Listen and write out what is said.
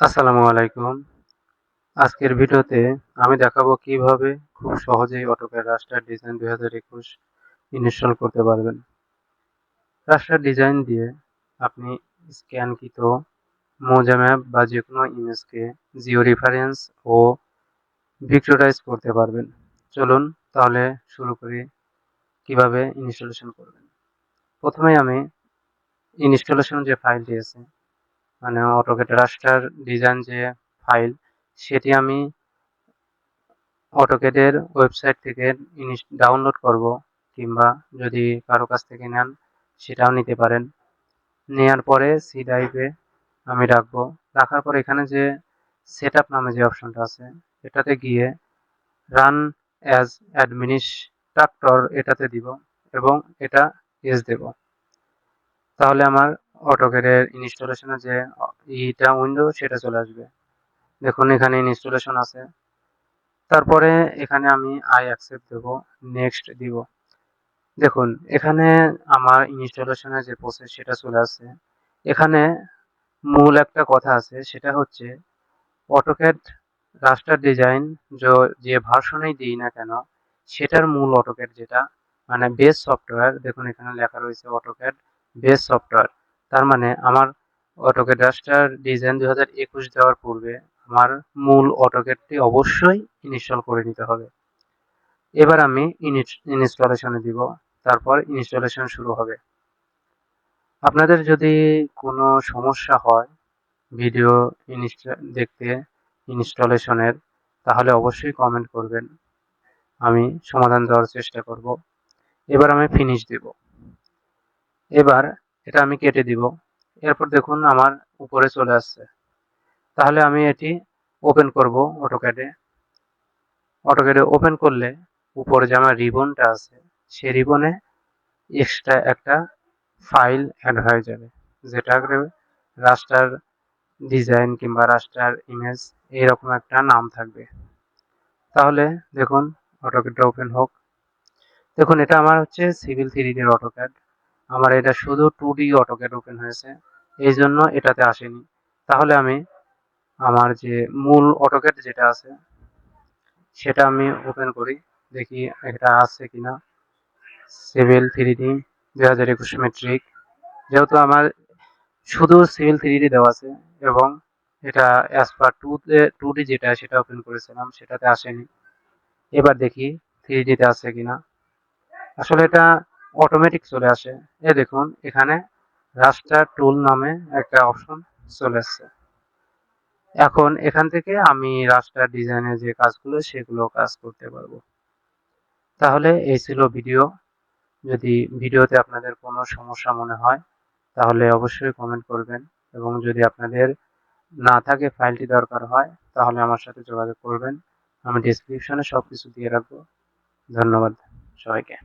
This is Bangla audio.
আসসালামু আলাইকুম। আজকের ভিডিওতে আমি দেখাবো কীভাবে খুব সহজেই অটোক্যাড রাস্টার ডিজাইন দুই হাজার একুশ ইনস্টল করতে পারবেন। রাস্টার ডিজাইন দিয়ে আপনি স্ক্যানকৃত মোজা ম্যাপ বা যে কোনো ইমেজকে জিও রেফারেন্স ও ভিক্টোরাইজ করতে পারবেন। চলুন তাহলে শুরু করি কীভাবে ইনস্টলেশন করবেন। প্রথমে আমি ইনস্টলেশন যে ফাইলটি আছে মানে অটোকেট রাস্টার ডিজাইন যে ফাইল সেটি আমি অটোকেটের ওয়েবসাইট থেকে ডাউনলোড করব, কিংবা যদি কারও কাছ থেকে নেন, সেটাও নিতে পারেন। নেওয়ার পরে সি ড্রাইভে আমি রাখব। রাখার পর এখানে যে সেট নামে যে অপশনটা আছে, এটাতে গিয়ে রান অ্যাজ অ্যাডমিনিস্ট্রাক্টর এটাতে দিব এবং এটা এস দেব। তাহলে আমার অটোকেটের ইনস্টলেশনে যে ইটা উইন্ডো সেটা চলে আসবে। দেখুন, এখানে ইনস্টলেশন আছে। তারপরে এখানে আমি আই অ্যাকসেপ্ট দেব নেক্সট দিব। দেখুন, এখানে আমার ইনস্টলেশনের যে প্রসেস সেটা চলে আসছে। এখানে মূল একটা কথা আছে, সেটা হচ্ছে অটোক্যাড রাস্টার ডিজাইন যে ভার্সনেই দিই না কেন, সেটার মূল অটোক্যাড যেটা মানে বেস সফটওয়্যার দেখুন, এখানে লেখা রয়েছে অটোক্যাড বেস সফটওয়্যার তার মানে আমার অটোকেট রাস্টার ডিজাইন দু হাজার একুশ দেওয়ার পূর্বে আমার মূল অটোকেটটি অবশ্যই ইনস্টল করে নিতে হবে। এবার আমি ইনস্টলেশনে দিব, তারপর ইনস্টলেশন শুরু হবে। আপনাদের যদি কোনো সমস্যা হয় ভিডিও দেখতে ইনস্টলেশনের তাহলে অবশ্যই কমেন্ট করবেন। আমি সমাধান দেওয়ার চেষ্টা করব। এবার আমি ফিনিশ দেব। এবার এটা আমি কেটে দিব। এরপর দেখুন আমার উপরে চলে আসছে। তাহলে আমি এটি ওপেন করব অটোক্যাডে অটোক্যাডে ওপেন করলে উপরে যে আমার রিবনটা আছে, সেই রিবনে এক্সট্রা একটা ফাইল অ্যাড হয়ে যাবে। যেটা রাস্টার ডিজাইন কিংবা রাস্টার ইমেজ এইরকম একটা নাম থাকবে। তাহলে দেখুন অটোক্যাডটা ওপেন হোক। দেখুন, এটা আমার হচ্ছে সিভিল থ্রি ডির অটোক্যাড আমার এটা শুধু টু ডি অটোক্যাড ওপেন হয়েছে, এই জন্য এটাতে আসেনি। তাহলে আমি আমার যে মূল অটোক্যাড যেটা আছে, সেটা আমি ওপেন করি, দেখি এটা আছে কিনা। সিভিল থ্রি ডি দু হাজার একুশ মেট্রিক যেহেতু আমার শুধু সিভিল থ্রি ডি দেওয়া আছে, এবং এটা অ্যাজ পার টুতে টু ডি যেটা সেটা ওপেন করেছিলাম, সেটাতে আসেনি। এবার দেখি থ্রি ডিতে আছে কিনা। আসলে এটা অটোমেটিক চলে আসে। এ দেখুন, এখানে রাস্টার টুল নামে একটা অপশন চলে আসছে এখন এখান থেকে আমি রাস্টার ডিজাইনের যে কাজগুলো, সেগুলো কাজ করতে পারব। তাহলে এই ছিল ভিডিও যদি ভিডিওতে আপনাদের কোনো সমস্যা মনে হয়, তাহলে অবশ্যই কমেন্ট করবেন। এবং যদি আপনাদের না থাকে ফাইলটি দরকার হয়, তাহলে আমার সাথে যোগাযোগ করবেন। আমি ডিসক্রিপশনে সব কিছু দিয়ে রাখব। ধন্যবাদ সবাইকে।